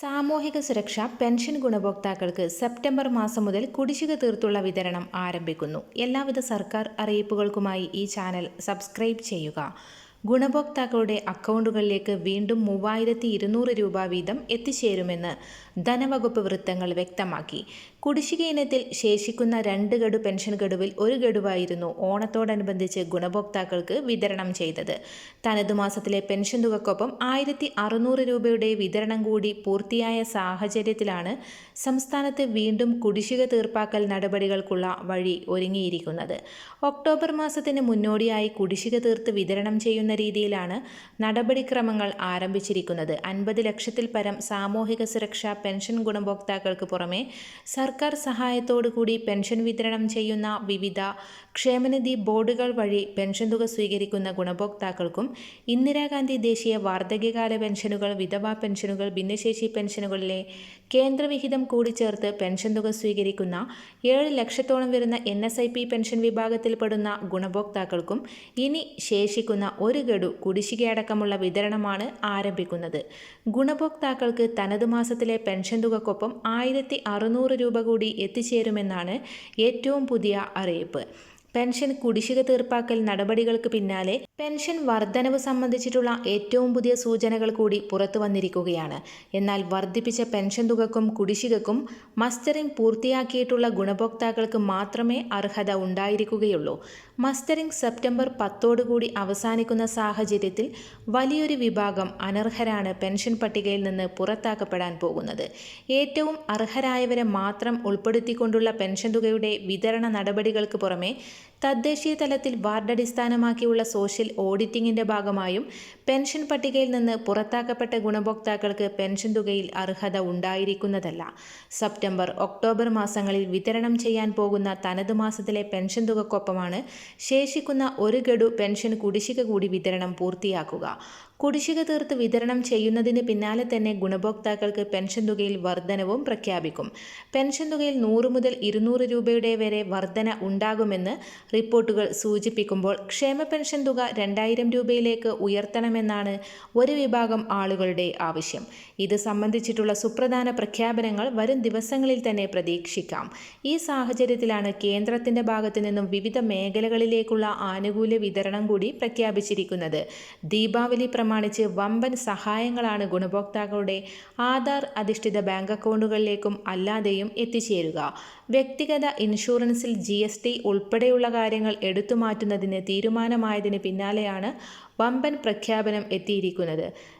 സാമൂഹിക സുരക്ഷ പെൻഷൻ ഗുണഭോക്താക്കൾക്ക് സെപ്റ്റംബർ മാസം മുതൽ കുടിശ്ശിക തീർത്തുള്ള വിതരണം ആരംഭിക്കുന്നു. എല്ലാവിധ സർക്കാർ അറിയിപ്പുകൾക്കുമായി ഈ ചാനൽ സബ്സ്ക്രൈബ് ചെയ്യുക. ഗുണഭോക്താക്കളുടെ അക്കൗണ്ടുകളിലേക്ക് വീണ്ടും മൂവായിരത്തി ഇരുന്നൂറ് രൂപ വീതം എത്തിച്ചേരുമെന്ന് ധനവകുപ്പ് വൃത്തങ്ങൾ വ്യക്തമാക്കി. കുടിശ്ശിക ഇനത്തിൽ ശേഷിക്കുന്ന രണ്ട് ഗഡു പെൻഷൻ ഗഡുവിൽ ഒരു ഗഡുവായിരുന്നു ഓണത്തോടനുബന്ധിച്ച് ഗുണഭോക്താക്കൾക്ക് വിതരണം ചെയ്തത്. തനതു മാസത്തിലെ പെൻഷൻ തുകക്കൊപ്പം ആയിരത്തി അറുന്നൂറ് രൂപയുടെ വിതരണം കൂടി പൂർത്തിയായ സാഹചര്യത്തിലാണ് സംസ്ഥാനത്ത് വീണ്ടും കുടിശ്ശിക തീർപ്പാക്കൽ നടപടികൾക്കുള്ള വഴി ഒരുങ്ങിയിരിക്കുന്നത്. ഒക്ടോബർ മാസത്തിന് മുന്നോടിയായി കുടിശ്ശിക തീർത്ത് വിതരണം ചെയ്യുന്ന രീതിയിലാണ് നടപടിക്രമങ്ങൾ ആരംഭിച്ചിരിക്കുന്നത്. അൻപത് ലക്ഷത്തിൽ പരം സാമൂഹിക സുരക്ഷാ പെൻഷൻ ഗുണഭോക്താക്കൾക്ക് പുറമെ സർക്കാർ സഹായത്തോടു കൂടി പെൻഷൻ വിതരണം ചെയ്യുന്ന വിവിധ ക്ഷേമനിധി ബോർഡുകൾ വഴി പെൻഷൻ തുക സ്വീകരിക്കുന്ന ഗുണഭോക്താക്കൾക്കും ഇന്ദിരാഗാന്ധി ദേശീയ വാർദ്ധക്യകാല പെൻഷനുകൾ വിധവാ പെൻഷനുകൾ ഭിന്നശേഷി പെൻഷനുകളിലെ കേന്ദ്രവിഹിതം കൂടി ചേർത്ത് പെൻഷൻ തുക സ്വീകരിക്കുന്ന ഏഴ് ലക്ഷത്തോളം വരുന്ന N S I P pension വിഭാഗത്തിൽപ്പെടുന്ന ഗുണഭോക്താക്കൾക്കും ഇനി ശേഷിക്കുന്ന ഒരു ഗഡു കുടിശ്ശികയടക്കമുള്ള വിതരണമാണ് ആരംഭിക്കുന്നത്. ഗുണഭോക്താക്കൾക്ക് തനത് മാസത്തിലെ പെൻഷൻ തുകക്കൊപ്പം ആയിരത്തി രൂപ കൂടി എത്തിച്ചേരുമെന്നാണ് ഏറ്റവും പുതിയ അറിയിപ്പ്. പെൻഷൻ കുടിശ്ശിക തീർപ്പാക്കൽ നടപടികൾക്ക് പിന്നാലെ പെൻഷൻ വർധനവ് സംബന്ധിച്ചിട്ടുള്ള ഏറ്റവും പുതിയ സൂചനകൾ കൂടി പുറത്തു വന്നിരിക്കുകയാണ്. എന്നാൽ വർദ്ധിപ്പിച്ച പെൻഷൻ തുകക്കും കുടിശ്ശികക്കും മസ്റ്ററിംഗ് പൂർത്തിയാക്കിയിട്ടുള്ള ഗുണഭോക്താക്കൾക്ക് മാത്രമേ അർഹത ഉണ്ടായിരിക്കുകയുള്ളൂ. മസ്റ്ററിംഗ് സെപ്റ്റംബർ പത്തോടുകൂടി അവസാനിക്കുന്ന സാഹചര്യത്തിൽ വലിയൊരു വിഭാഗം അനർഹരാണ് പെൻഷൻ പട്ടികയിൽ നിന്ന് പുറത്താക്കപ്പെടാൻ പോകുന്നത്. ഏറ്റവും അർഹരായവരെ മാത്രം ഉൾപ്പെടുത്തിക്കൊണ്ടുള്ള പെൻഷൻ തുകയുടെ വിതരണ നടപടികൾക്ക് പുറമെ തദ്ദേശീയ തലത്തിൽ വാർഡടിസ്ഥാനമാക്കിയുള്ള സോഷ്യൽ ഓഡിറ്റിംഗിന്റെ ഭാഗമായും പെൻഷൻ പട്ടികയിൽ നിന്ന് പുറത്താക്കപ്പെട്ട ഗുണഭോക്താക്കൾക്ക് പെൻഷൻ തുകയിൽ അർഹത ഉണ്ടായിരിക്കുന്നതല്ല. സെപ്റ്റംബർ ഒക്ടോബർ മാസങ്ങളിൽ വിതരണം ചെയ്യാൻ പോകുന്ന തനത് മാസത്തിലെ പെൻഷൻ തുകക്കൊപ്പമാണ് ശേഷിക്കുന്ന ഒരു ഗഡു പെൻഷൻ കുടിശ്ശിക കൂടി വിതരണം പൂർത്തിയാക്കുക. കുടിശ്ശിക തീർത്ത് വിതരണം ചെയ്യുന്നതിന് പിന്നാലെ തന്നെ ഗുണഭോക്താക്കൾക്ക് പെൻഷൻ തുകയിൽ വർധനവും പ്രഖ്യാപിക്കും. പെൻഷൻ തുകയിൽ നൂറ് മുതൽ ഇരുന്നൂറ് രൂപയുടെ വരെ വർധന ഉണ്ടാകുമെന്ന് റിപ്പോർട്ടുകൾ സൂചിപ്പിക്കുമ്പോൾ ക്ഷേമ പെൻഷൻ തുക രണ്ടായിരം രൂപയിലേക്ക് ഉയർത്തണമെന്നാണ് ഒരു വിഭാഗം ആളുകളുടെ ആവശ്യം. ഇത് സംബന്ധിച്ചിട്ടുള്ള സുപ്രധാന പ്രഖ്യാപനങ്ങൾ വരും ദിവസങ്ങളിൽ തന്നെ പ്രതീക്ഷിക്കാം. ഈ സാഹചര്യത്തിലാണ് കേന്ദ്രത്തിന്റെ ഭാഗത്തു നിന്നും വിവിധ മേഖലകളിലേക്കുള്ള ആനുകൂല്യ വിതരണം കൂടി പ്രഖ്യാപിച്ചിരിക്കുന്നത്. ദീപാവലി പ്രമാണിച്ച് വമ്പൻ സഹായങ്ങളാണ് ഗുണഭോക്താക്കളുടെ ആധാർ അധിഷ്ഠിത ബാങ്ക് അക്കൗണ്ടുകളിലേക്കും അല്ലാതെയും എത്തിച്ചേരുക. വ്യക്തിഗത ഇൻഷുറൻസിൽ ജി എസ് ടി ഉൾപ്പെടെയുള്ള കാര്യങ്ങൾ എടുത്തു എടുത്തുമാറ്റുന്നതിന് തീരുമാനമായതിന് പിന്നാലെയാണ് വമ്പൻ പ്രഖ്യാപനം എത്തിയിരിക്കുന്നത്.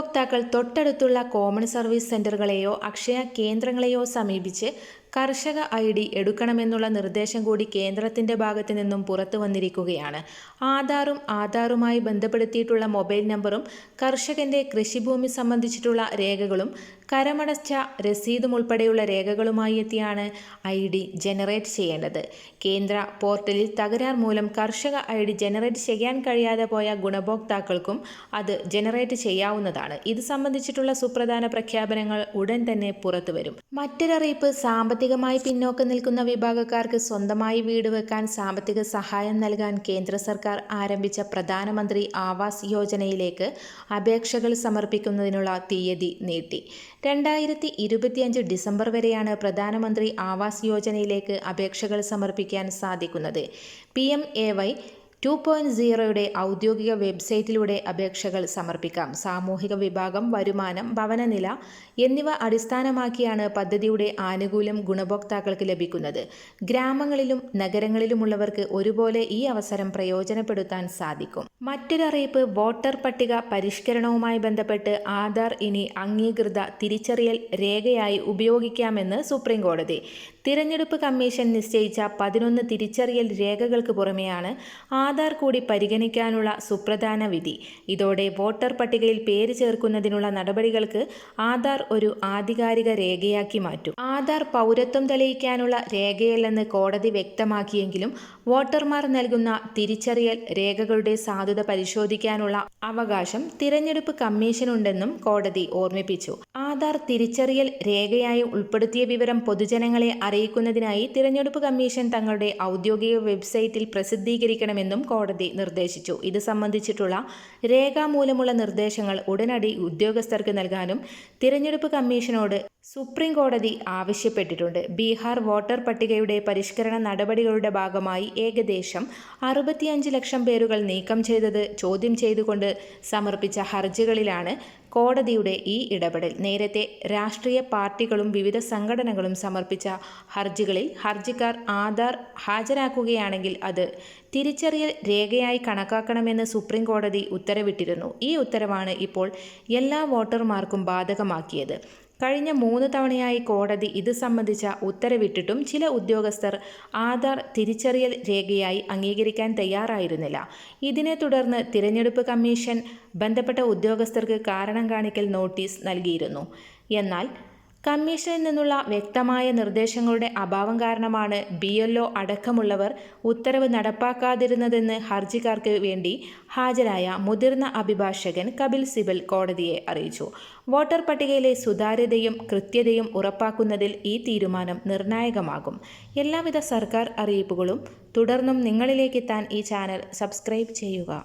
ഗുണഭോക്താക്കൾ തൊട്ടടുത്തുള്ള കോമൺ സർവീസ് സെന്ററുകളെയോ അക്ഷയ കേന്ദ്രങ്ങളെയോ സമീപിച്ച് കർഷക ഐ ഡി എടുക്കണമെന്നുള്ള നിർദ്ദേശം കൂടി കേന്ദ്രത്തിന്റെ ഭാഗത്തു നിന്നും പുറത്തു വന്നിരിക്കുകയാണ്. ആധാറും ആധാറുമായി ബന്ധപ്പെടുത്തിയിട്ടുള്ള മൊബൈൽ നമ്പറും കർഷകന്റെ കൃഷിഭൂമി സംബന്ധിച്ചിട്ടുള്ള രേഖകളും കരമടച്ച രസീതും ഉൾപ്പെടെയുള്ള രേഖകളുമായി എത്തിയാണ് ഐ ഡി ജനറേറ്റ് ചെയ്യേണ്ടത്. കേന്ദ്ര പോർട്ടലിൽ തകരാർ മൂലം കർഷക ഐ ഡി ജനറേറ്റ് ചെയ്യാൻ കഴിയാതെ പോയ ഗുണഭോക്താക്കൾക്കും അത് ജനറേറ്റ് ചെയ്യാവുന്നതാണ്. ഇത് സംബന്ധിച്ചിട്ടുള്ള സുപ്രധാന പ്രഖ്യാപനങ്ങൾ ഉടൻ തന്നെ പുറത്തുവരും. മറ്റൊരറിയിപ്പ് സാമ്പത്തികമായി പിന്നോക്കം നിൽക്കുന്ന വിഭാഗക്കാർക്ക് സ്വന്തമായി വീട് വെക്കാൻ സാമ്പത്തിക സഹായം നൽകാൻ കേന്ദ്ര സർക്കാർ ആരംഭിച്ച പ്രധാനമന്ത്രി ആവാസ് യോജനയിലേക്ക് അപേക്ഷകൾ സമർപ്പിക്കുന്നതിനുള്ള തീയതി നീട്ടി. രണ്ടായിരത്തി ഇരുപത്തിയഞ്ച് ഡിസംബർ വരെയാണ് പ്രധാനമന്ത്രി ആവാസ് യോജനയിലേക്ക് അപേക്ഷകൾ സമർപ്പിക്കാൻ സാധിക്കുന്നത്. P M A Y two point സീറോയുടെ ഔദ്യോഗിക വെബ്സൈറ്റിലൂടെ അപേക്ഷകൾ സമർപ്പിക്കാം. സാമൂഹിക വിഭാഗം വരുമാനം ഭവനനില എന്നിവ അടിസ്ഥാനമാക്കിയാണ് പദ്ധതിയുടെ ആനുകൂല്യം ഗുണഭോക്താക്കൾക്ക് ലഭിക്കുന്നത്. ഗ്രാമങ്ങളിലും നഗരങ്ങളിലുമുള്ളവർക്ക് ഒരുപോലെ ഈ അവസരം പ്രയോജനപ്പെടുത്താൻ സാധിക്കും. മറ്റൊരറിയിപ്പ് വോട്ടർ പട്ടിക പരിഷ്കരണവുമായി ബന്ധപ്പെട്ട് ആധാർ ഇനി അംഗീകൃത തിരിച്ചറിയൽ രേഖയായി ഉപയോഗിക്കാമെന്ന് സുപ്രീം കോടതി തിരഞ്ഞെടുപ്പ് കമ്മീഷൻ നിശ്ചയിച്ച പതിനൊന്ന് തിരിച്ചറിയൽ രേഖകൾക്ക് പുറമെയാണ് ആധാർ കൂടി പരിഗണിക്കാനുള്ള സുപ്രധാന വിധി. ഇതോടെ വോട്ടർ പട്ടികയിൽ പേര് ചേർക്കുന്നതിനുള്ള നടപടികൾക്ക് ആധാർ ഒരു ആധികാരിക രേഖയാക്കി മാറ്റും. ആധാർ പൗരത്വം തെളിയിക്കാനുള്ള രേഖയല്ലെന്ന് കോടതി വ്യക്തമാക്കിയെങ്കിലും വോട്ടർമാർ നൽകുന്ന തിരിച്ചറിയൽ രേഖകളുടെ സാധുത പരിശോധിക്കാനുള്ള അവകാശം തിരഞ്ഞെടുപ്പ് കമ്മീഷനുണ്ടെന്നും കോടതി ഓർമ്മിപ്പിച്ചു. ആധാർ തിരിച്ചറിയൽ രേഖയായി ഉൾപ്പെടുത്തിയ വിവരം പൊതുജനങ്ങളെ അറിയിക്കുന്നതിനായി തിരഞ്ഞെടുപ്പ് കമ്മീഷൻ തങ്ങളുടെ ഔദ്യോഗിക വെബ്സൈറ്റിൽ പ്രസിദ്ധീകരിക്കണമെന്നും കോടതി നിർദ്ദേശിച്ചു. ഇത് സംബന്ധിച്ചിട്ടുള്ള രേഖാമൂലമുള്ള നിർദ്ദേശങ്ങൾ ഉടനടി ഉദ്യോഗസ്ഥർക്ക് നൽകാനും തിരഞ്ഞെടുപ്പ് കമ്മീഷനോട് സുപ്രീം കോടതി ആവശ്യപ്പെട്ടിട്ടുണ്ട്. ബീഹാർ വോട്ടർ പട്ടികയുടെ പരിഷ്കരണ നടപടികളുടെ ഭാഗമായി ഏകദേശം അറുപത്തിയഞ്ച് ലക്ഷം പേരുകൾ നീക്കം ചെയ്തത് ചോദ്യം ചെയ്തുകൊണ്ട് സമർപ്പിച്ച ഹർജികളിലാണ് കോടതിയുടെ ഈ ഇടപെടൽ. നേരത്തെ രാഷ്ട്രീയ പാർട്ടികളും വിവിധ സംഘടനകളും സമർപ്പിച്ച ഹർജികളിൽ ഹർജിക്കാർ ആധാർ ഹാജരാക്കുകയാണെങ്കിൽ അത് തിരിച്ചറിയൽ രേഖയായി കണക്കാക്കണമെന്ന് സുപ്രീം കോടതി ഉത്തരവിട്ടിരുന്നു. ഈ ഉത്തരവാണ് ഇപ്പോൾ എല്ലാ വോട്ടർമാർക്കും ബാധകമാക്കിയത്. കഴിഞ്ഞ മൂന്ന് തവണയായി കോടതി ഇത് സംബന്ധിച്ച ഉത്തരവിട്ടിട്ടും ചില ഉദ്യോഗസ്ഥർ ആധാർ തിരിച്ചറിയൽ രേഖയായി അംഗീകരിക്കാൻ തയ്യാറായിരുന്നില്ല. ഇതിനെ തുടർന്ന് തിരഞ്ഞെടുപ്പ് കമ്മീഷൻ ബന്ധപ്പെട്ട ഉദ്യോഗസ്ഥർക്ക് കാരണം കാണിക്കൽ നോട്ടീസ് നൽകിയിരുന്നു. എന്നാൽ കമ്മീഷനിൽ നിന്നുള്ള വ്യക്തമായ നിർദ്ദേശങ്ങളുടെ അഭാവം കാരണമാണ് ബി അടക്കമുള്ളവർ ഉത്തരവ് നടപ്പാക്കാതിരുന്നതെന്ന് ഹർജിക്കാർക്ക് വേണ്ടി ഹാജരായ മുതിർന്ന അഭിഭാഷകൻ കപിൽ സിബൽ കോടതിയെ അറിയിച്ചു. വോട്ടർ പട്ടികയിലെ സുതാര്യതയും കൃത്യതയും ഉറപ്പാക്കുന്നതിൽ ഈ തീരുമാനം നിർണായകമാകും. എല്ലാവിധ സർക്കാർ അറിയിപ്പുകളും തുടർന്നും നിങ്ങളിലേക്ക് നിങ്ങളിലേക്കെത്താൻ ഈ ചാനൽ സബ്സ്ക്രൈബ് ചെയ്യുക.